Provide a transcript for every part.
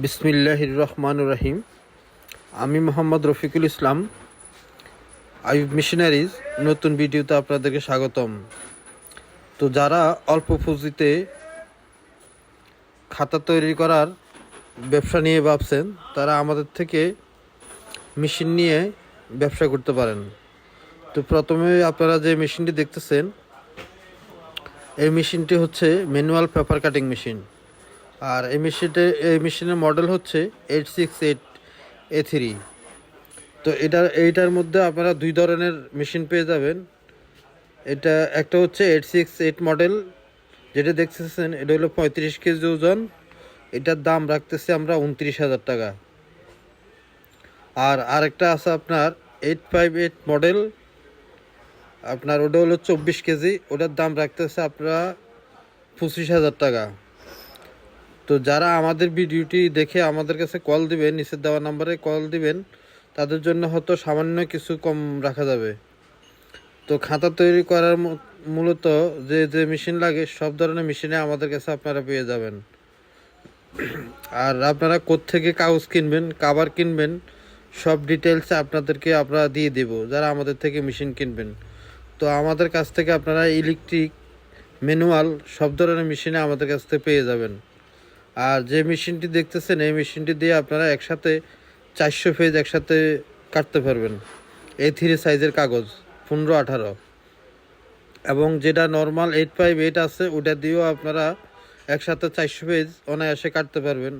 বিসমিল্লাহির রহমান রহিম। আমি মোহাম্মদ রফিকুল ইসলাম আইব মিশনারিজ, নতুন ভিডিওতে আপনাদেরকে স্বাগতম। তো যারা অল্প পুঁজিতে খাতা তৈরি করার ব্যবসা নিয়ে ভাবছেন, তারা আমাদের থেকে মেশিন নিয়ে ব্যবসা করতে পারেন। তো প্রথমে আপনারা যে মেশিনটি দেখতেছেন, এই মেশিনটি হচ্ছে ম্যানুয়াল পেপার কাটিং মেশিন। আর এই মেশিনটে, এই মেশিনের মডেল হচ্ছে eight six eight A three তো এটা, এইটার মধ্যে আপনারা দুই ধরনের মেশিন পেয়ে যাবেন। এটা একটা হচ্ছে এইট সিক্স এইট মডেল যেটা দেখতেছেন, এটা হলো পঁয়ত্রিশ কেজি ওজন। এটার দাম রাখতেছি আমরা উনত্রিশ হাজার টাকা। আর আরেকটা আছে আপনার এইট ফাইভ এইট মডেল আপনার ওটা হলো চব্বিশ কেজি, ওটার দাম রাখতেছে আপনারা পঁচিশ হাজার টাকা। তো যারা আমাদের ভিডিওটি দেখে আমাদের কাছে কল দিবেন নিচের দেওয়া নাম্বারে কল দিবেন, তাদের জন্য হয়তো সামান্য কিছু কম রাখা যাবে। তো খাতা তৈরি করার মূলত যে যে মেশিন লাগে, সব ধরনের মেশিনে আমাদের কাছে আপনারা পেয়ে যাবেন। আর আপনারা থেকে কাগজ কিনবেন, কাবার কিনবেন, সব ডিটেলস আপনাদেরকে আমরা দিয়ে দেব, যারা আমাদের থেকে মেশিন কিনবেন। তো আমাদের কাছ থেকে আপনারা ইলেকট্রিক ম্যানুয়াল সব ধরনের মেশিনে আমাদের কাছ থেকে পেয়ে যাবেন। আর যে মেশিনটি দেখতেছেন, এই মেশিনটি দিয়ে আপনারা একসাথে চারশো পেজ একসাথে কাটতে পারবেন। এ থ্রি সাইজের কাগজ, পনেরো, আঠারো। এবং যেটা নর্মাল এইট ফাইভ এইট আছে, ওটা দিয়েও আপনারা একসাথে চারশো পেজ অনায়াসে কাটতে পারবেন।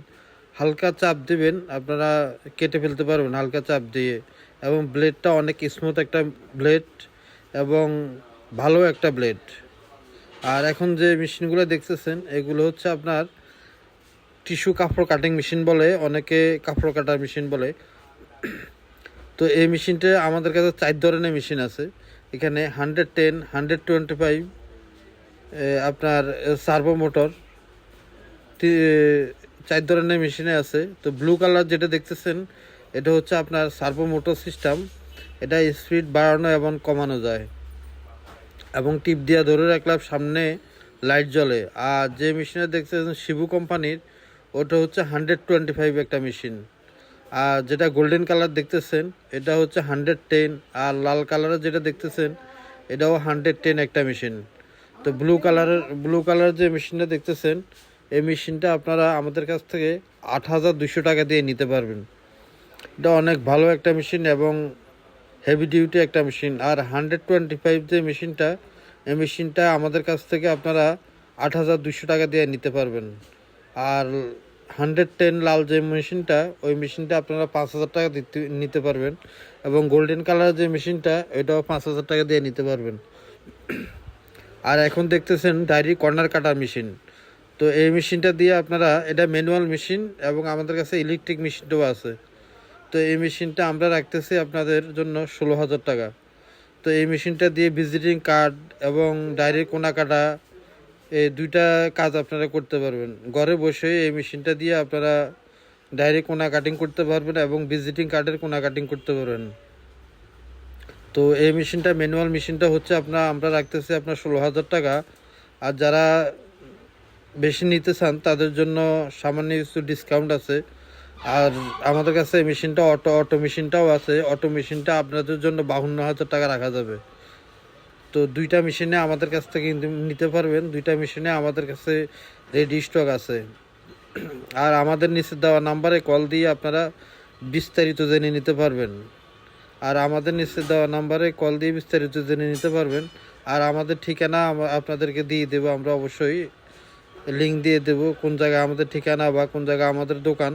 হালকা চাপ দিবেন, আপনারা কেটে ফেলতে পারবেন হালকা চাপ দিয়ে। এবং ব্লেডটা অনেক স্মুথ একটা ব্লেড এবং ভালো একটা ব্লেড আর এখন যে মেশিনগুলো দেখতেছেন, এগুলো হচ্ছে আপনার টিস্যু কাপড় কাটিং মেশিন বলে, অনেকে কাপড় কাটার মেশিন বলে। তো এই মেশিনটা আমাদের কাছে চার ধরনের মেশিন আছে। এখানে hundred ten, hundred twenty five আপনার সার্ভো মোটর চার ধরনের মেশিনে আছে। তো ব্লু কালার যেটা দেখতেছেন, এটা হচ্ছে আপনার সার্ভো মোটর সিস্টেম। এটা স্পিড বাড়ানো এবং কমানো যায়। এবং টিপ দিয়া ধরে রাখলাম সামনে লাইট জ্বলে। আর যে মেশিনে দেখতেছেন, শিবু কোম্পানির ওটা হচ্ছে হান্ড্রেড টোয়েন্টি ফাইভ একটা মেশিন আর যেটা গোল্ডেন কালার দেখতেছেন, এটা হচ্ছে হান্ড্রেড টেন আর লাল কালারের যেটা দেখতেছেন, এটাও হান্ড্রেড টেন একটা মেশিন তো ব্লু কালারের ব্লু কালারের যে মেশিনটা দেখতেছেন, এই মেশিনটা আপনারা আমাদের কাছ থেকে আট হাজার দুশো টাকা দিয়ে নিতে পারবেন। এটা অনেক ভালো একটা মেশিন এবং হেভি ডিউটি একটা মেশিন আর হান্ড্রেড টোয়েন্টি ফাইভ যে মেশিনটা এই মেশিনটা আমাদের কাছ থেকে আপনারা আট হাজার দুশো টাকা দিয়ে নিতে পারবেন। আর হান্ড্রেড টেন লাল যে মেশিনটা, ওই মেশিনটা আপনারা পাঁচ হাজার টাকা দিতে, নিতে পারবেন। এবং গোল্ডেন কালার যে মেশিনটা ওইটাও পাঁচ হাজার টাকা দিয়ে নিতে পারবেন। আর এখন দেখতেছেন ডায়েরি কর্নার কাটার মেশিন তো এই মেশিনটা দিয়ে আপনারা, এটা ম্যানুয়াল মেশিন এবং আমাদের কাছে ইলেকট্রিক মেশিনটাও আছে। তো এই মেশিনটা আমরা রাখতেছি আপনাদের জন্য ষোলো হাজার টাকা। তো এই মেশিনটা দিয়ে ভিজিটিং কার্ড এবং ডায়েরি কোনা কাটা এই দুইটা কাজ আপনারা করতে পারবেন। ঘরে বসে এই মেশিনটা দিয়ে আপনারা ডাইরেক্ট কোনা কাটিং করতে পারবেন এবং ভিজিটিং কার্ডের কোনা কাটিং করতে পারবেন। তো এই মেশিনটা ম্যানুয়াল মেশিনটা হচ্ছে আপনার, আমরা রাখতেছি আপনার ষোলো হাজার টাকা। আর যারা বেশি নিতে চান, তাদের জন্য সামান্য কিছু ডিসকাউন্ট আছে। আর আমাদের কাছে মেশিনটা অটো অটো মেশিনটাও আছে। অটো মেশিনটা আপনাদের জন্য বাহান্ন হাজার টাকা রাখা যাবে। তো দুইটা মেশিনে আমাদের কাছ থেকে নিতে পারবেন। দুইটা মেশিনে আমাদের কাছে রেডি স্টক আছে। আর আমাদের নিচে দেওয়া নাম্বারে কল দিয়ে আপনারা বিস্তারিত জেনে নিতে পারবেন। আর আমাদের নিচে দেওয়া নাম্বারে কল দিয়ে বিস্তারিত জেনে নিতে পারবেন। আর আমাদের ঠিকানা আপনাদেরকে দিয়ে দেবো আমরা অবশ্যই। লিঙ্ক দিয়ে দেব কোন জায়গায় আমাদের ঠিকানা বা কোন জায়গায় আমাদের দোকান।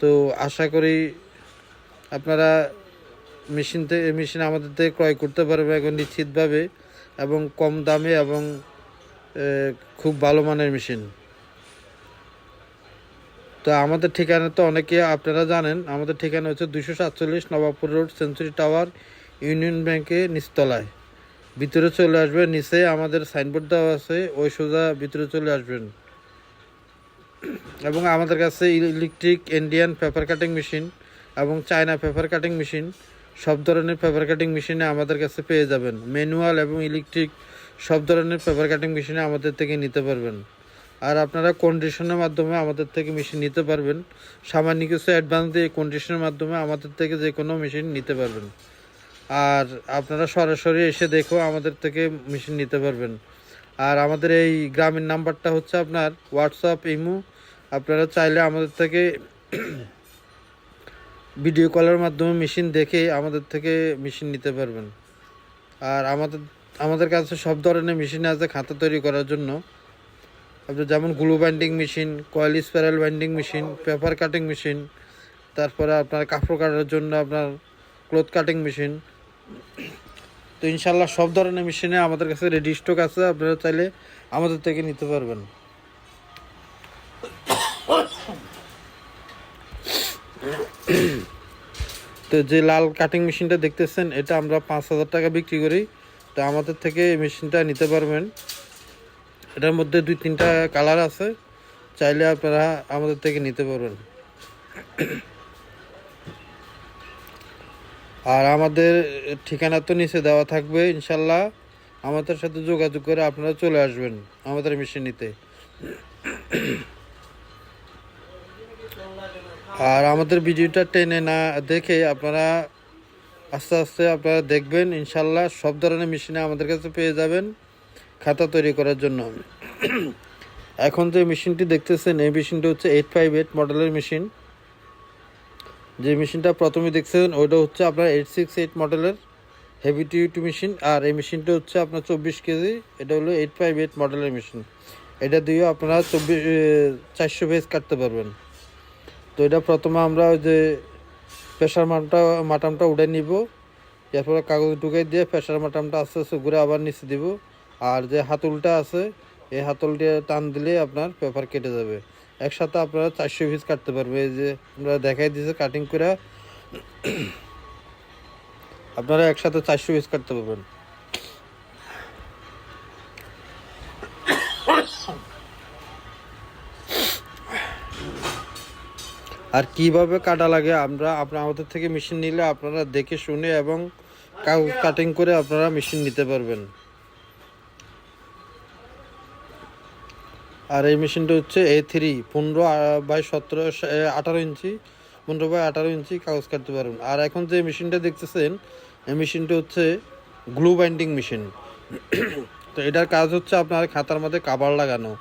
তো আশা করি আপনারা মেশিন থেকে মেশিন আমাদের থেকে ক্রয় করতে পারবে এখন নিশ্চিতভাবে এবং কম দামে এবং খুব ভালো মানের মেশিন। তো আমাদের ঠিকানা তো অনেকে আপনারা জানেন, আমাদের ঠিকানা হচ্ছে দুশো সাতচল্লিশ Nawabpur road, century tower, union ব্যাংকে নিচতলায়। ভিতরে চলে আসবেন, নিচে আমাদের সাইনবোর্ড দেওয়া আছে, ওই সোজা ভিতরে চলে আসবেন। এবং আমাদের কাছে electric, Indian paper cutting machine এবং চায়না পেপার কাটিং মেশিন। সব ধরনের পেপার কাটিং মেশিনে আমাদের কাছে পেয়ে যাবেন। ম্যানুয়াল এবং ইলেকট্রিক সব ধরনের পেপার কাটিং মেশিনে আমাদের থেকে নিতে পারবেন। আর আপনারা কন্ডিশনের মাধ্যমে আমাদের থেকে মেশিন নিতে পারবেন। সামান্য কিছু অ্যাডভান্স দিয়ে কন্ডিশনের মাধ্যমে আমাদের থেকে যে কোনো মেশিন নিতে পারবেন। আর আপনারা সরাসরি এসে দেখো আমাদের থেকে মেশিন নিতে পারবেন। আর আমাদের এই গ্রামীণ নাম্বারটা হচ্ছে আপনার হোয়াটসঅ্যাপ ইমো আপনারা চাইলে আমাদের থেকে ভিডিও কলের মাধ্যমে মেশিন দেখে আমাদের থেকে মেশিন নিতে পারবেন। আর আমাদের আমাদের কাছে সব ধরনের মেশিন আছে খাতা তৈরি করার জন্য। আপনার যেমন glue binding machine, coil spiral binding machine, paper cutting machine, তারপরে আপনার কাপড় কাটার জন্য আপনার ক্লোথ কাটিং মেশিন। তো ইনশাল্লাহ সব ধরনের মেশিনে আমাদের কাছে রেডি স্টক আছে, আপনারা চাইলে আমাদের থেকে নিতে পারবেন। তো যে লাল কাটিং মেশিনটা দেখতেছেন, এটা আমরা পাঁচ হাজার টাকা বিক্রি করি। তো আমাদের থেকে এই মেশিনটা নিতে পারবেন। এটার মধ্যে দুই তিনটা কালার আছে। চাইলে আপনারা আমাদের থেকে নিতে পারবেন। আর আমাদের ঠিকানা তো নিচে দেওয়া থাকবে, ইনশাল্লাহ। আমাদের সাথে যোগাযোগ করে আপনারা চলে আসবেন আমাদের মেশিন নিতে আর আমাদের ভিডিওটা টেনে না দেখে আপনারা আস্তে আস্তে আপনারা দেখবেন, ইনশাল্লাহ সব ধরনের মেশিনে আমাদের কাছে পেয়ে যাবেন খাতা তৈরি করার জন্য। এখন যে মেশিনটি দেখতেছেন, এই মেশিনটা হচ্ছে এইট ফাইভ এইট মডেলের মেশিন। যে মেশিনটা প্রথমে দেখছেন, ওইটা হচ্ছে আপনার এইট সিক্স এইট মডেলের হেভি ডিউটি মেশিন আর এই মেশিনটা হচ্ছে আপনার চব্বিশ কেজি, এটা হলো এইট ফাইভ এইট মডেলের মেশিন। এটা দিয়েও আপনারা চব্বিশ চারশো পেজ কাটতে পারবেন। তো এটা প্রথমে আমরা ওই যে প্রেশার মাটামটা মাটামটা উঠে নিব। এরপরে কাগজ ঢুকাই দিয়ে প্রেশার মাটামটা আস্তে আস্তে ঘুরে আবার নিচে দিব। আর যে হাতলটা আছে, এই হাতল দিয়ে টান দিলে আপনার পেপার কেটে যাবে। একসাথে আপনারা চারশো পিস কাটতে পারবে এই যে আমরা দেখাই দিয়েছে কাটিং করে, আপনারা একসাথে চারশো পিস কাটতে পারবেন। আর কীভাবে কাটা লাগে আমরা আপনার আমাদের থেকে মেশিন নিলে আপনারা দেখে শুনে এবং কাটিং করে আপনারা মেশিন নিতে পারবেন। আর এই মেশিনটা হচ্ছে এ থ্রি পনেরো বাই সতেরো আঠারো ইঞ্চি, পনেরো বাই আঠারো ইঞ্চি কাগজ কাটতে পারবেন। আর এখন যে মেশিনটা দেখতেছেন, এই মেশিনটা হচ্ছে গ্লু বাইন্ডিং মেশিন তো এটার কাজ হচ্ছে আপনার খাতার মধ্যে কাবার লাগানো।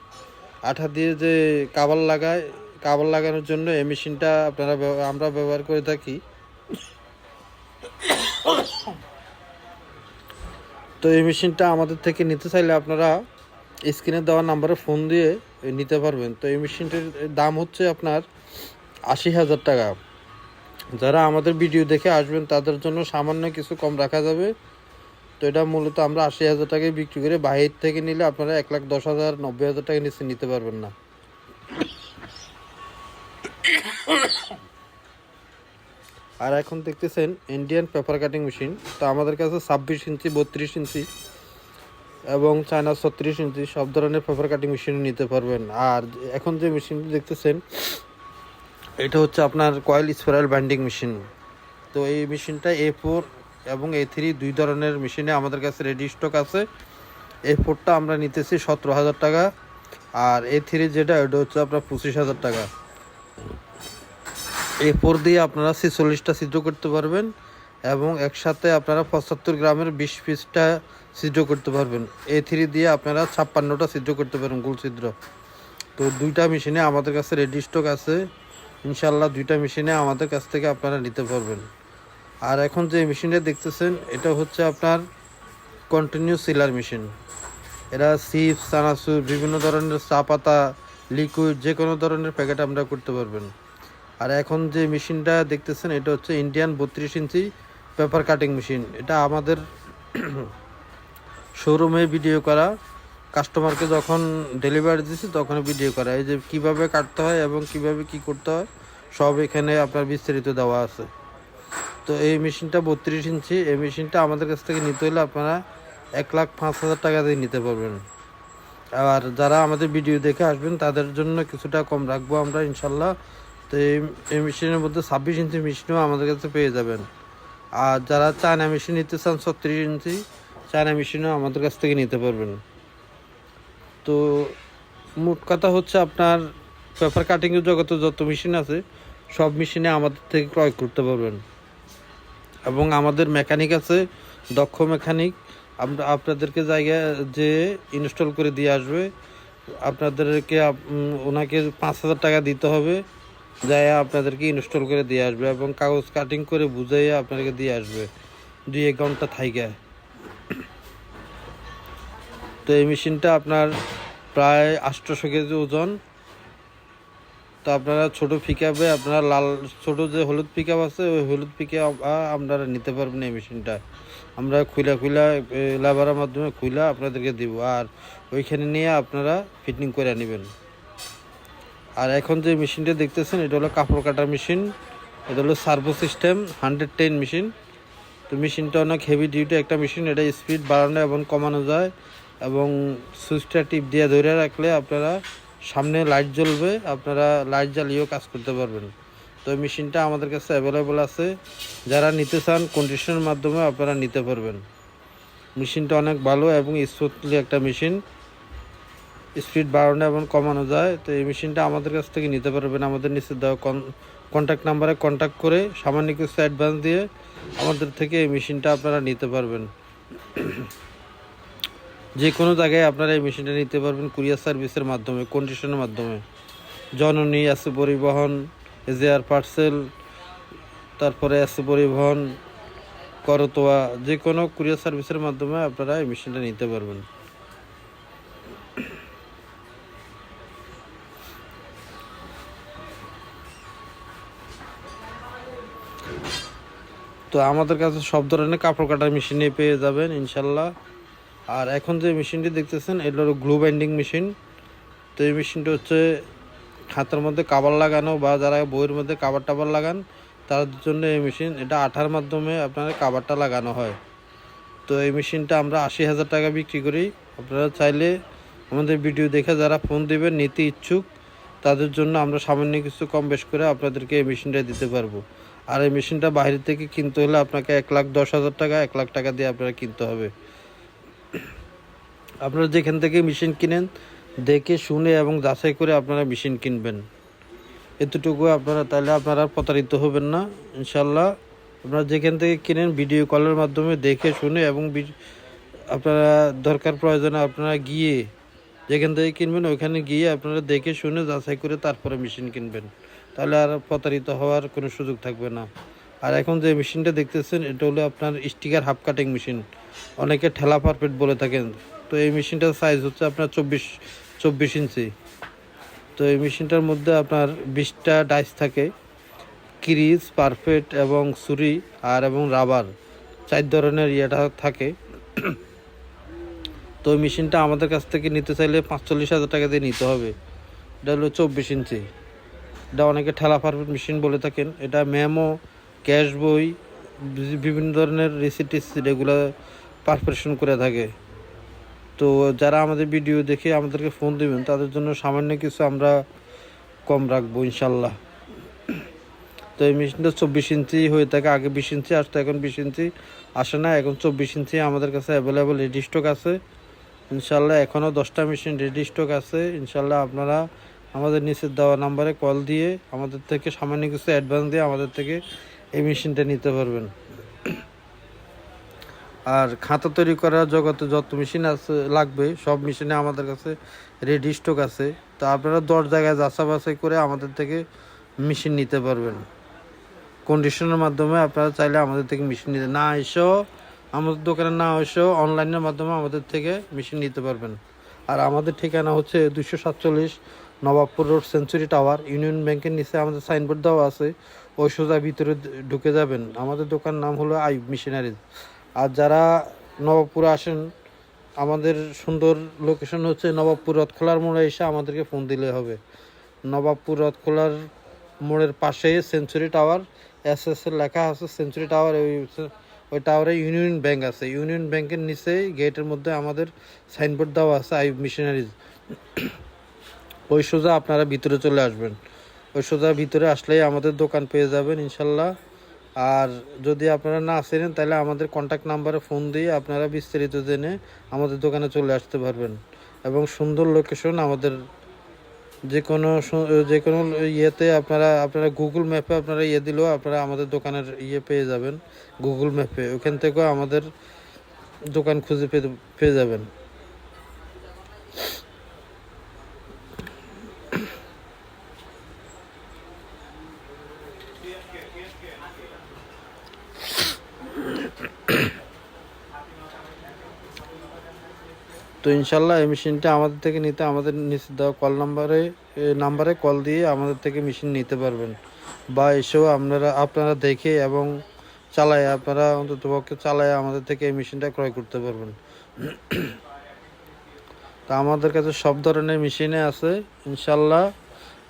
আঠা দিয়ে যে কাবার লাগায় কাবার লাগানোর জন্য এই মেশিনটা আপনারা আমরা ব্যবহার করে থাকি। তো এই মেশিনটা আমাদের থেকে নিতে চাইলে আপনারা স্ক্রিনে দেওয়া নাম্বারে ফোন দিয়ে নিতে পারবেন। তো এই মেশিনটির দাম হচ্ছে আপনার আশি হাজার টাকা। যারা আমাদের ভিডিও দেখে আসবেন, তাদের জন্য সামান্য কিছু কম রাখা যাবে। তো এটা মূলত আমরা আশি হাজার টাকায় বিক্রি করে বাহির থেকে নিলে আপনারা এক লাখ দশ হাজার নব্বই হাজার টাকা নিচে নিতে পারবেন না। আর এখন দেখতেছেন ইন্ডিয়ান পেপার কাটিং মেশিন তো আমাদের কাছে ছাব্বিশ ইঞ্চি, বত্রিশ ইঞ্চি এবং চায়না ছত্রিশ ইঞ্চি, সব ধরনের পেপার কাটিং মেশিন নিতে পারবেন। আর এখন যে মেশিনটি দেখতেছেন, এটা হচ্ছে আপনার কয়েল স্পাইরাল বাইন্ডিং মেশিন তো এই মেশিনটা এ ফোর এবং এ থ্রি দুই ধরনের মেশিনে আমাদের কাছে রেডি স্টক আছে। এ ফোরটা আমরা নিতেছি সতেরো হাজার টাকা। আর এ থ্রি যেটা ওটা হচ্ছে আপনার পঁচিশ হাজার টাকা। এ ফোর দিয়ে আপনারা ছেচল্লিশটা ছিদ্র করতে পারবেন এবং একসাথে আপনারা পঁচাত্তর গ্রামের বিশ পিসটা ছিদ্র করতে পারবেন। এ থ্রি দিয়ে আপনারা ছাপ্পান্নটা ছিদ্র করতে পারবেন গোল ছিদ্র। তো দুইটা মেশিনে আমাদের কাছে রেডি স্টক আছে। ইনশাল্লাহ দুইটা মেশিনে আমাদের কাছ থেকে আপনারা নিতে পারবেন। আর এখন যে মেশিনটা দেখতেছেন, এটা হচ্ছে আপনার কন্টিনিউ সিলার মেশিন এরা চিপস চানাচুর, বিভিন্ন ধরনের চা পাতা লিকুইড যে কোনো ধরনের প্যাকেট আমরা করতে পারবেন। আর এখন যে মেশিনটা দেখতেছেন, এটা হচ্ছে ইন্ডিয়ান বত্রিশ ইঞ্চি পেপার কাটিং মেশিন এটা আমাদের শোরুমে ভিডিও করা। কাস্টমারকে যখন ডেলিভারি দিচ্ছি তখন ভিডিও করা। এই যে কীভাবে কাটতে হয় এবং কীভাবে কি করতে হয়, সব এখানে আপনার বিস্তারিত দেওয়া আছে। তো এই মেশিনটা বত্রিশ ইঞ্চি। এই মেশিনটা আমাদের কাছ থেকে নিতে হলে আপনারা এক লাখ পাঁচ হাজার টাকা দিয়ে নিতে পারবেন। আর যারা আমাদের ভিডিও দেখে আসবেন, তাদের জন্য কিছুটা কম রাখব আমরা, ইনশাল্লাহ। তো এই এই মেশিনের মধ্যে ছাব্বিশ ইঞ্চি মেশিনও আমাদের কাছে পেয়ে যাবেন। আর যারা চায়না মেশিন নিতে চান, ছত্রিশ ইঞ্চি চায়না মেশিনও আমাদের কাছ থেকে নিতে পারবেন। তো মোট কথা হচ্ছে আপনার পেপার কাটিংয়ের জগতে যত মেশিন আছে, সব মেশিনে আমাদের থেকে ক্রয় করতে পারবেন। এবং আমাদের মেকানিক আছে, দক্ষ মেকানিক। আমরা, আপনাদেরকে জায়গায় যে ইনস্টল করে দিয়ে আসবে, আপনাদেরকে আপ- ওনাকে পাঁচ হাজার টাকা দিতে হবে। যাই আপনাদেরকে ইনস্টল করে দিয়ে আসবে এবং কাগজ কাটিং করে বুঝাইয়ে আপনাদেরকে দিয়ে আসবে। দুই এক ঘণ্টা থাইকা। তো এই মেশিনটা আপনার প্রায় আটশোশো কেজি ওজন। তো আপনারা ছোট পিকআপে আপনারা লাল, ছোট যে হলুদ পিকআপ আছে, ওই হলুদ পিকআপ আপনারা নিতে পারবেন এই মেশিনটা। আমরা খুলা খুলা লেবারের মাধ্যমে খুলা আপনাদেরকে দিব। আর ওইখানে নিয়ে আপনারা ফিটিং করে নেবেন। আর এখন যে মেশিনটা দেখতেছেন, এটা হলো কাপড় কাটার মেশিন, এটা হলো servo system hundred ten machine তো মেশিনটা অনেক হেভি ডিউটি একটা মেশিন, এটা স্পিড বাড়ানো এবং কমানো যায় এবং সুইচটা টিপ দিয়ে ধরে রাখলে আপনারা সামনে লাইট জ্বলবে, আপনারা লাইট জ্বালিয়েও কাজ করতে পারবেন। তো মেশিনটা আমাদের কাছে অ্যাভেলেবল আছে। যারা নিতে চান কন্ডিশনের মাধ্যমে আপনারা নিতে পারবেন। মেশিনটা অনেক ভালো এবং স্মুথলি একটা মেশিন। স্পিড বাড়ানো এবং কমানো যায়, তো এই মেশিনটা আমাদের কাছ থেকে নিতে পারবেন। আমাদের নিচে দেওয়া কন্ট্যাক্ট নাম্বারে কন্ট্যাক্ট করে সামান্য কিছু অ্যাডভান্স দিয়ে আমাদের থেকে এই মেশিনটা আপনারা নিতে পারবেন। যে কোনো জায়গায় আপনারা এই মেশিনটা নিতে পারবেন কুরিয়ার সার্ভিসের মাধ্যমে কন্ডিশনের মাধ্যমে। জননী আছে পরিবহন এজেআর পার্সেল তারপরে আছে পরিবহন, করতোয়া, যে কোনো কুরিয়ার সার্ভিসের মাধ্যমে আপনারা এই মেশিনটা নিতে পারবেন। তো আমাদের কাছে সব ধরনের কাপড় কাটার মেশিনে পেয়ে যাবেন, ইনশাল্লাহ। আর এখন যে মেশিনটি দেখতেছেন, এটা হলো গ্লু বাইন্ডিং মেশিন তো এই মেশিনটা হচ্ছে খাতার মধ্যে কাবার লাগানো বা যারা বইয়ের মধ্যে কাবার টাবার লাগান তার জন্য এই মেশিন এটা আঠার মাধ্যমে আপনার কাবারটা লাগানো হয়। তো এই মেশিনটা আমরা আশি হাজার টাকা বিক্রি করি। আপনারা চাইলে আমাদের ভিডিও দেখে যারা ফোন দেবেন, নিতে ইচ্ছুক, তাদের জন্য আমরা সামান্য কিছু কম বেশ করে আপনাদেরকে এই মেশিনটা দিতে পারব। আর এই মেশিনটা বাইরে থেকে কিনতে হলে আপনাকে এক লাখ দশ হাজার টাকা, এক লাখ টাকা দিয়ে আপনারা কিনতে হবে। আপনারা যেখান থেকে মেশিন কিনেন, দেখে, শুনে এবং যাচাই করে আপনারা মেশিন কিনবেন। এতটুকু আপনারা, তাহলে আপনারা প্রতারিত হবেন না ইনশাল্লাহ আপনারা যেখান থেকে কিনেন, ভিডিও কলের মাধ্যমে দেখে, শুনে এবং আপনারা দরকার প্রয়োজনে আপনারা গিয়ে যেখান থেকে কিনবেন ওইখানে গিয়ে আপনারা দেখে, শুনে, যাচাই করে তারপরে মেশিন কিনবেন। তাহলে আর প্রতারিত হওয়ার কোনো সুযোগ থাকবে না। আর এখন যে মেশিনটা দেখতেছেন, এটা হলো আপনার স্টিকার হাফ কাটিং মেশিন। অনেকে ঠেলা পারফেক্ট বলে থাকেন। তো এই মেশিনটার সাইজ হচ্ছে আপনার চব্বিশ চব্বিশ ইঞ্চি। তো এই মেশিনটার মধ্যে আপনার বিশটা ডাইস থাকে। ক্রিজ পারফেক্ট এবং ছুরি আর এবং রাবার চার ধরনের ইয়েটা থাকে। তো মেশিনটা আমাদের কাছ থেকে নিতে চাইলে পাঁচচল্লিশ হাজার টাকা দিয়ে নিতে হবে। এটা হলো চব্বিশ ইঞ্চি। এটা অনেকে ঠেলা পারফেক্ট মেশিন বলে থাকেন। এটা মেমো, ক্যাশ বই বিভিন্ন ধরনের রিসিটিস এগুলো পারফেকশন করে থাকে। তো যারা আমাদের ভিডিও দেখে আমাদেরকে ফোন দিবেন, তাদের জন্য সামান্য কিছু আমরা কম রাখব, ইনশাল্লাহ। তো এই মেশিনটা চব্বিশ ইঞ্চি হয়ে থাকে, আগে বিশ ইঞ্চি, আসতো এখন বিশ ইঞ্চি, আসে না, এখন চব্বিশ ইঞ্চি আমাদের কাছে অ্যাভেলেবেল রেডি স্টক আছে। ইনশাল্লাহ এখনও দশটা মেশিন রেডি স্টক আছে। ইনশাল্লাহ আপনারা আমাদের নিচের দেওয়া নাম্বারে কল দিয়ে আমাদের থেকে সামান্য কিছু অ্যাডভান্স দিয়ে আমাদের থেকে এই মেশিনটা নিতে পারবেন। আর খাতা তৈরি করার জগতে যত মেশিন আছে, লাগবে, সব মেশিনে আমাদের কাছে রেডি স্টক আছে। তো আপনারা দশ জায়গায় যাচা বাছাই করে আমাদের থেকে মেশিন নিতে পারবেন। কন্ডিশনের মাধ্যমে আপনারা চাইলে আমাদের থেকে মেশিন নিতে, না এসেও আমাদের দোকানে না এসেও অনলাইনের মাধ্যমে আমাদের থেকে মেশিন নিতে পারবেন। আর আমাদের ঠিকানা হচ্ছে দুশো সাতচল্লিশ Nawabpur road century tower, union ব্যাংকের নিচে আমাদের সাইনবোর্ড দেওয়া আছে, ওই সোজা ভিতরে ঢুকে যাবেন। আমাদের দোকান নাম হলো আই মিশনারিজ। আর যারা নবাবপুরে আসেন, আমাদের সুন্দর লোকেশন হচ্ছে নবাবপুর রথখোলার মোড়ে এসে আমাদেরকে ফোন দিলে হবে। নবাবপুর রথখোলার মোড়ের পাশে সেঞ্চুরি টাওয়ার, এস এস এর লেখা আছে সেঞ্চুরি টাওয়ার, ওই ওই টাওয়ারে ইউনিয়ন ব্যাংক আছে। ইউনিয়ন ব্যাংকের নিচেই গেটের মধ্যে আমাদের সাইনবোর্ড দেওয়া আছে আই মিশনারিজ। ওই সোজা আপনারা ভিতরে চলে আসবেন। ওই সোজা ভিতরে আসলেই আমাদের দোকান পেয়ে যাবেন ইনশাল্লাহ। আর যদি আপনারা না আসেন, তাহলে আমাদের কন্ট্যাক্ট নাম্বারে ফোন দিয়ে আপনারা বিস্তারিত জেনে আমাদের দোকানে চলে আসতে পারবেন। এবং সুন্দর লোকেশন আমাদের যে কোনো যে কোনো ইয়েতে আপনারা আপনারা গুগল ম্যাপে আপনারা ইয়ে দিলেও আপনারা আমাদের দোকানের ইয়ে পেয়ে যাবেন। গুগল ম্যাপে ওখান থেকেও আমাদের দোকান খুঁজে পেতে পেয়ে যাবেন। তো ইনশাল্লাহ এই মেশিনটা আমাদের থেকে নিতে, আমাদের নিচে দেওয়া কল নাম্বারে নাম্বারে কল দিয়ে আমাদের থেকে মেশিন নিতে পারবেন। বা এসেও আপনারা আপনারা দেখে এবং চালায়, আপনারা অন্ততপক্ষে চালায় আমাদের থেকে এই মেশিনটা ক্রয় করতে পারবেন। তা আমাদের কাছে সব ধরনের মেশিনে আছে, ইনশাল্লাহ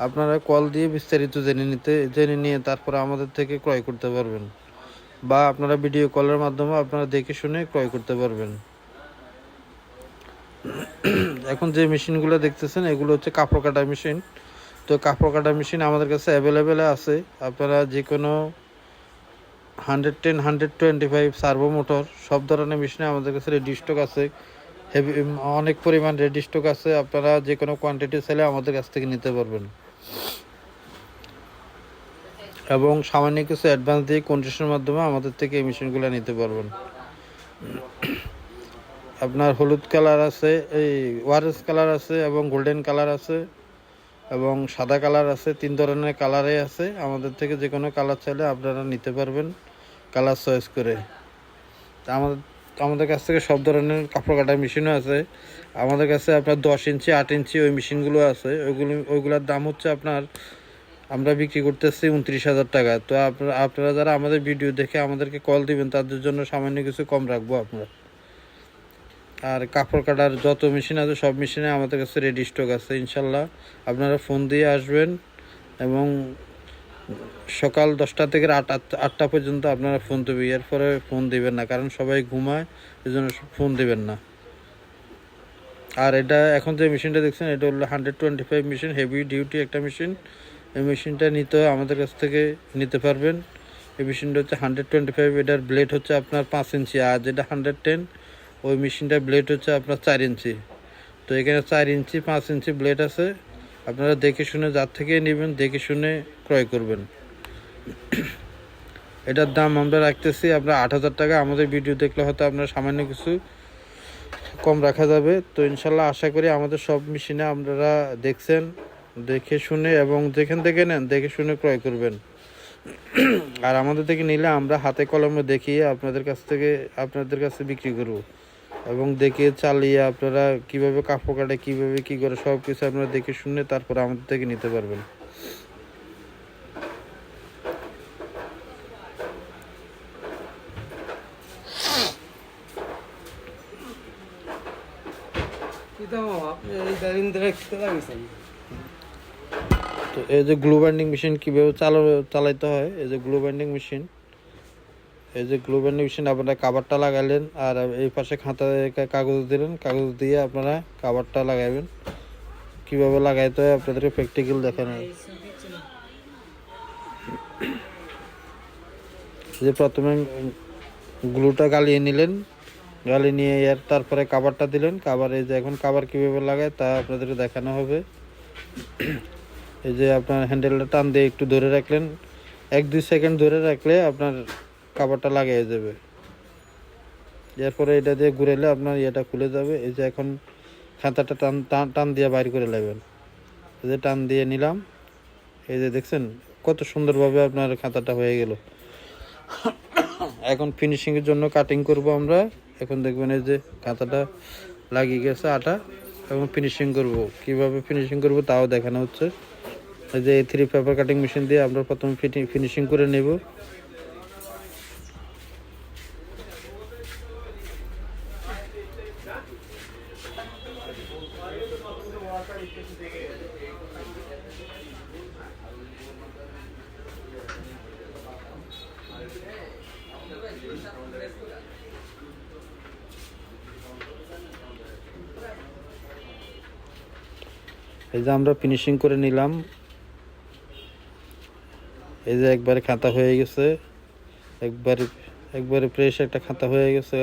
আপনারা কল দিয়ে বিস্তারিত জেনে নিতে, জেনে নিয়ে তারপরে আমাদের থেকে ক্রয় করতে পারবেন। বা আপনারা ভিডিও কলের মাধ্যমে আপনারা দেখে শুনে ক্রয় করতে পারবেন। এখন যে মেশিনগুলো দেখতেছেন, এগুলো হচ্ছে কাপড় কাটা মেশিন। তো কাপড় কাটা মেশিন আমাদের কাছে অ্যাভেলেবেল আছে। আপনারা যে কোনো hundred ten hundred twenty five servo motor সব ধরনের মেশিনে আমাদের কাছে রেডি স্টক আছে। হেভি অনেক পরিমাণ রেডি স্টক আছে। আপনারা যে কোনো কোয়ান্টিটি চাইলে আমাদের কাছ থেকে নিতে পারবেন। এবং সামান্য কিছু অ্যাডভান্স দিয়ে কন্ডিশনের মাধ্যমে আমাদের থেকে এই মেশিনগুলো নিতে পারবেন। আপনার হলুদ কালার আছে, এই ওয়ারেস কালার আছে এবং গোল্ডেন কালার আছে এবং সাদা কালার আছে, তিন ধরনের কালারে আছে। আমাদের থেকে যে কোনো কালার চাইলে আপনারা নিতে পারবেন কালার চয়েস করে। আমাদের আমাদের কাছ থেকে সব ধরনের কাপড় কাটার মেশিনও আছে। আমাদের কাছে আপনার দশ ইঞ্চি, আট ইঞ্চি ওই মেশিনগুলো আছে। ওইগুলো, ওইগুলোর দাম হচ্ছে আপনার, আমরা বিক্রি করতেছি উনত্রিশ হাজার টাকা। তো আপনারা আপনারা যারা আমাদের ভিডিও দেখে আমাদেরকে কল দিবেন, তাদের জন্য সামান্য কিছু কম রাখব আপনার আর কাপড় কাটার যত মেশিন আছে, সব মেশিনে আমাদের কাছে রেডি স্টক আছে, ইনশাল্লাহ। আপনারা ফোন দিয়ে আসবেন এবং সকাল দশটা থেকে আট- আটটা পর্যন্ত আপনারা ফোন দেবেন। এরপরে ফোন দিবেন না, কারণ সবাই ঘুমায় এই জন্য ফোন দিবেন না। আর এটা এখন যে মেশিনটা দেখছেন, এটা হলো hundred twenty five machine heavy duty একটা মেশিন এই মেশিনটা নিতে আমাদের কাছ থেকে নিতে পারবেন। এই মেশিনটা হচ্ছে হান্ড্রেড টোয়েন্টি ফাইভ এটার ব্লেড হচ্ছে আপনার পাঁচ ইঞ্চি, আর যেটা হান্ড্রেড টেন ওই মেশিনটার ব্লেড হচ্ছে আপনার চার ইঞ্চি। তো এখানে চার ইঞ্চি, পাঁচ ইঞ্চি ব্লেড আছে। আপনারা দেখে শুনে যার থেকে নেবেন, দেখে শুনে ক্রয় করবেন। এটার দাম আমরা রাখতেছি, আপনার আট হাজার টাকা। আমাদের ভিডিও দেখলে হয়তো আপনার সামান্য কিছু কম রাখা যাবে। তো ইনশাল্লাহ আশা করি আমাদের সব মেশিনে আপনারা দেখছেন, দেখে শুনে এবং যেখান থেকে নেন, দেখে শুনে ক্রয় করবেন। আর আমাদের থেকে নিলে আমরা হাতে কলমে দেখিয়ে আপনাদের কাছ থেকে, আপনাদের কাছে বিক্রি করব। এবং দেখে চালিয়ে আপনারা কীভাবে কাপড় কাটে কীভাবে কি করে সব কিছু আপনারা দেখে শুনে তারপরে আমাদের থেকে নিতে পারবেন। তো এই যে গ্লু বাইন্ডিং মেশিন কীভাবে চালাইতে হয় এই যে গ্লু বাইন্ডিং মেশিন। এই যে গ্লু বাইন্ডিং মেশিন আপনারা কাভারটা লাগাইলেন আর এই পাশে খাতা কাগজ দিলেন। কাগজ দিয়ে আপনারা কাভারটা লাগাইবেন কীভাবে লাগাইতে হয় আপনাদেরকে প্র্যাকটিক্যাল দেখানো। যে প্রথমে গ্লুটা গালিয়ে নিলেন। গালি নিয়ে এর তারপরে কাভারটা দিলেন। কাভার এই যে এখন কাভার কীভাবে লাগায় তা আপনাদেরকে দেখানো হবে। এই যে আপনার হ্যান্ডেলটা টান দিয়ে একটু ধরে রাখলেন। এক দুই সেকেন্ড ধরে রাখলে আপনার কাভারটা লাগিয়ে যাবে এরপরে এটা দিয়ে ঘুরেলে আপনার ইয়েটা খুলে যাবে। এই যে এখন খাতাটা টান টান টান দিয়ে বাইর করে নেবেন। এই যে টান দিয়ে নিলাম। এই যে দেখছেন কত সুন্দরভাবে আপনার খাতাটা হয়ে গেল। এখন ফিনিশিংয়ের জন্য কাটিং করব আমরা। এখন দেখবেন এই যে খাতাটা লাগিয়ে গেছে আটা। এবং ফিনিশিং করব। কীভাবে ফিনিশিং করব তাও দেখানো হচ্ছে। এই যে এই থ্রি পেপার কাটিং মেশিন দিয়ে আমরা প্রথমে ফিনিশিং করে নেব। এই যে আমরা ফিনিশিং করে নিলাম, এই যে একবারে খাতা হয়ে গেছে, একবারে একবারে ফ্রেশ একটা খাতা হয়ে গেছে।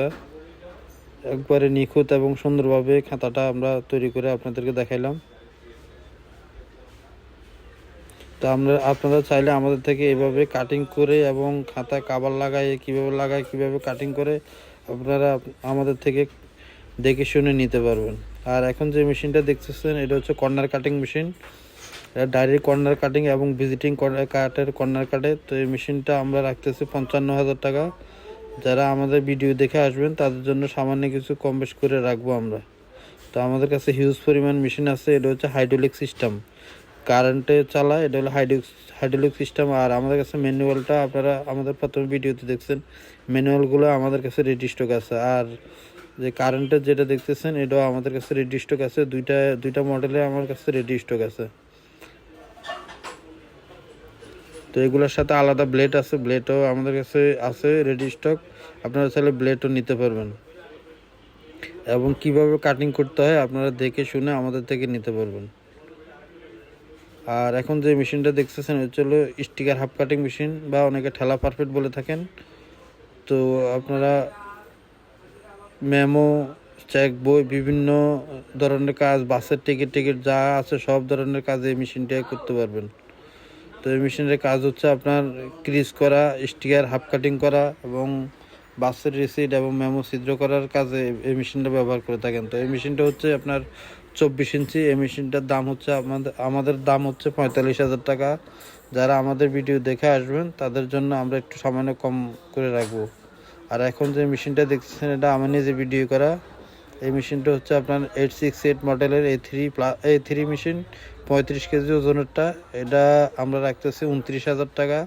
একবারে নিখুঁত এবং সুন্দরভাবে খাতাটা আমরা তৈরি করে আপনাদেরকে দেখাইলাম। তো আমরা, আপনারা চাইলে আমাদের থেকে এভাবে কাটিং করে এবং খাতা কাবার লাগায় কীভাবে লাগায়, কীভাবে কাটিং করে আপনারা আমাদের থেকে দেখে শুনে নিতে পারবেন। আর এখন যে মেশিনটা দেখতেছেন, এটা হচ্ছে corner cutting machine. Direct corner cutting এবং ভিজিটিং কাটের কর্নার কাটে। তো এই মেশিনটা আমরা রাখতেছি পঞ্চান্ন হাজার টাকা। যারা আমাদের ভিডিও দেখে আসবেন, তাদের জন্য সামান্য কিছু কম বেশ করে রাখব আমরা। তো আমাদের কাছে হিউজ পরিমাণ মেশিন আছে, এটা হচ্ছে হাইড্রোলিক সিস্টেম কারেন্টে চালায়, এটা হলো হাইড্রোলিক হাইড্রোলিক সিস্টেম আর আমাদের কাছে ম্যানুয়ালটা আপনারা আমাদের প্রথম ভিডিওতে দেখছেন। ম্যানুয়ালগুলো আমাদের কাছে রেডি স্টক আছে। আর যে কারেন্টের যেটা দেখতেছেন এটাও আমাদের কাছে রেডি স্টক আছে। দুইটা দুইটা মডেলে আমার কাছে রেডি স্টক আছে। তো এগুলোর সাথে আলাদা ব্লেড আছে। ব্লেডও আমাদের কাছে আছে রেডি স্টক আপনারা চাইলে ব্লেডও নিতে পারবেন। এবং কীভাবে কাটিং করতে হয় আপনারা দেখে শুনে আমাদের থেকে নিতে পারবেন। আর এখন যে মেশিনটা দেখতেছেন হচ্ছে হলো স্টিকার হাফ কাটিং মেশিন বা অনেকে ঠেলা পারফেক্ট বলে থাকেন। তো আপনারা মেমো, চেক বই, বিভিন্ন ধরনের কাজ, বাসের টিকিট টিকিট যা আছে সব ধরনের কাজ এই মেশিনটায় করতে পারবেন। তো এই মেশিনের কাজ হচ্ছে আপনার ক্রিজ করা স্টিকার হাফ কাটিং করা এবং বাসের রিসিট এবং মেমো ছিদ্র করার কাজে এই মেশিনটা ব্যবহার করে থাকেন। তো এই মেশিনটা হচ্ছে আপনার চব্বিশ ইঞ্চি। এই মেশিনটার দাম হচ্ছে আমাদের আমাদের দাম হচ্ছে পঁয়তাল্লিশ হাজার টাকা। যারা আমাদের ভিডিও দেখে আসবেন, তাদের জন্য আমরা একটু সামান্য কম করে রাখব। আর এখন যে মেশিনটা দেখতেছেন, এটা আমার নিজে ভিডিও করা, এই মেশিনটা হচ্ছে আপনার এইট সিক্স এইট মডেলের A three plus A three machine পঁয়ত্রিশ কেজি ওজনেরটা। এটা আমরা রাখতেছি উনত্রিশ হাজার টাকা।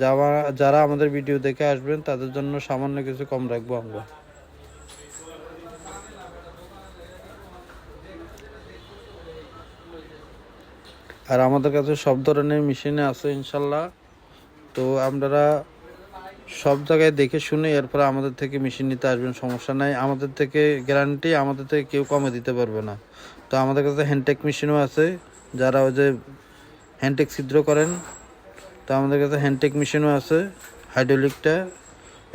যারা যারা আমাদের ভিডিও দেখে আসবেন, তাদের জন্য সামান্য কিছু কম রাখব আমরা। আর আমাদের কাছে সব ধরনের মেশিনে আছে, ইনশাল্লাহ। তো আপনারা সব জায়গায় দেখে শুনে এরপরে আমাদের থেকে মেশিন নিতে আসবেন, সমস্যা নাই। আমাদের থেকে গ্যারান্টি আমাদের থেকে কেউ কমে দিতে পারবে না। তো আমাদের কাছে হ্যান্ডটেক মেশিনও আছে, যারা ওই যে হ্যান্ডটেক ছিদ্র করেন, তো আমাদের কাছে হ্যান্ডটেক মেশিনও আছে হাইড্রোলিকটা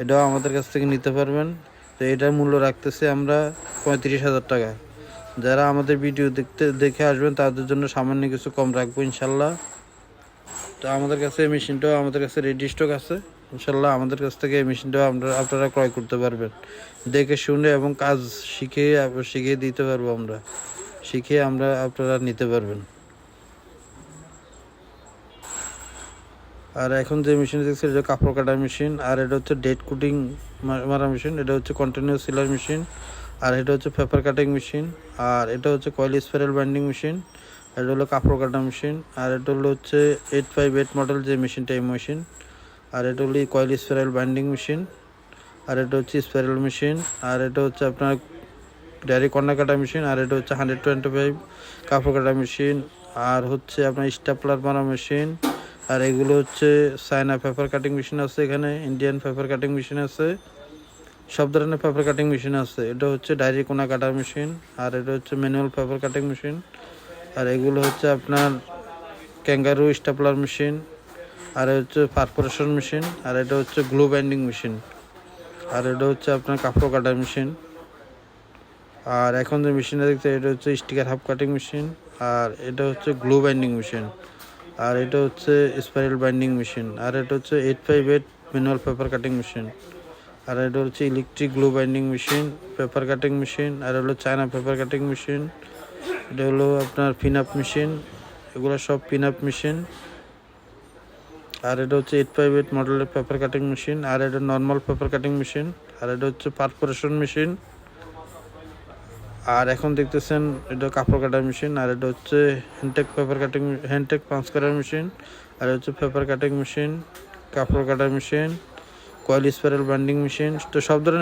এটাও আমাদের কাছ থেকে নিতে পারবেন। তো এটার মূল্য রাখতেছি আমরা পঁয়ত্রিশ হাজার টাকা। যারা আমাদের ভিডিও দেখতে, দেখে আসবেন, তাদের জন্য সামান্য কিছু কম রাখব ইনশাল্লাহ। তো আমাদের কাছে মেশিনটাও আমাদের কাছে রেডি স্টক আছে। ইনশাল্লাহ আমাদের কাছ থেকে এই মেশিনটা আমরা আপনারা ক্রয় করতে পারবেন। দেখে শুনে এবং কাজ শিখে শিখিয়ে দিতে পারব আমরা। শিখিয়ে আমরা আপনারা নিতে পারবেন। আর এখন যে মেশিন দেখছি, এটা কাপড় কাটার মেশিন, আর এটা হচ্ছে ডেট কুটিং মারা মেশিন, এটা হচ্ছে কন্টিনিউস সিলার মেশিন, আর এটা হচ্ছে পেপার কাটিং মেশিন, আর এটা হচ্ছে কয়েল স্পাইরাল বাইন্ডিং মেশিন এটা হলো কাপড় কাটা মেশিন, আর এটা হলো হচ্ছে এইট ফাইভ এইট মডেল যে মেশিনটা এই মেশিন। আর এটা হলো কয়েল স্পাইরাল বাইন্ডিং মেশিন আর এটা হচ্ছে স্পাইরাল মেশিন আর এটা হচ্ছে আপনার ডাইরি কর্নার কাটা মেশিন আর এটা হচ্ছে হান্ড্রেড টোয়েন্টি ফাইভ কাপড় কাটা মেশিন আর হচ্ছে আপনার স্টাপলার মারা মেশিন আর এগুলো হচ্ছে চায়না পেপার কাটিং মেশিন আছে এখানে ইন্ডিয়ান পেপার কাটিং মেশিন আছে, সব ধরনের পেপার কাটিং মেশিন আছে। এটা হচ্ছে ডায়েরি কোনা কাটার মেশিন আর এটা হচ্ছে ম্যানুয়াল পেপার কাটিং মেশিন আর এগুলো হচ্ছে আপনার ক্যাঙ্গারু স্টাপলার মেশিন আর হচ্ছে পারফোরেশন মেশিন আর এটা হচ্ছে গ্লো বাইন্ডিং মেশিন আর এটা হচ্ছে আপনার কাপড় কাটার মেশিন আর এখন যে মেশিনটা দেখতে এটা হচ্ছে স্টিকার হাফ কাটিং মেশিন আর এটা হচ্ছে গ্লো বাইন্ডিং মেশিন আর এটা হচ্ছে স্পাইরাল বাইন্ডিং মেশিন আর এটা হচ্ছে eight five eight manual paper cutting machine আর এটা হচ্ছে electric glue binding machine paper cutting machine আর হলো চায়না পেপার কাটিং মেশিন এটা হলো আপনার পিন আপ মেশিন এগুলো সব পিন আপ মেশিন আর এটা হচ্ছে এইট ফাইভ এইট মডেলের পেপার কাটিং মেশিন আর এটা নর্মাল পেপার কাটিং মেশিন আর এটা হচ্ছে পারফোরেশন মেশিন আর এখন দেখতেছেন এটা কাপড় কাটার মেশিন আর এটা হচ্ছে Handtech paper cutting Handtech punch কাটার মেশিন আর হচ্ছে পেপার কাটিং মেশিন কাপড় কাটার machine coil spiral binding machine তো সব ধরনের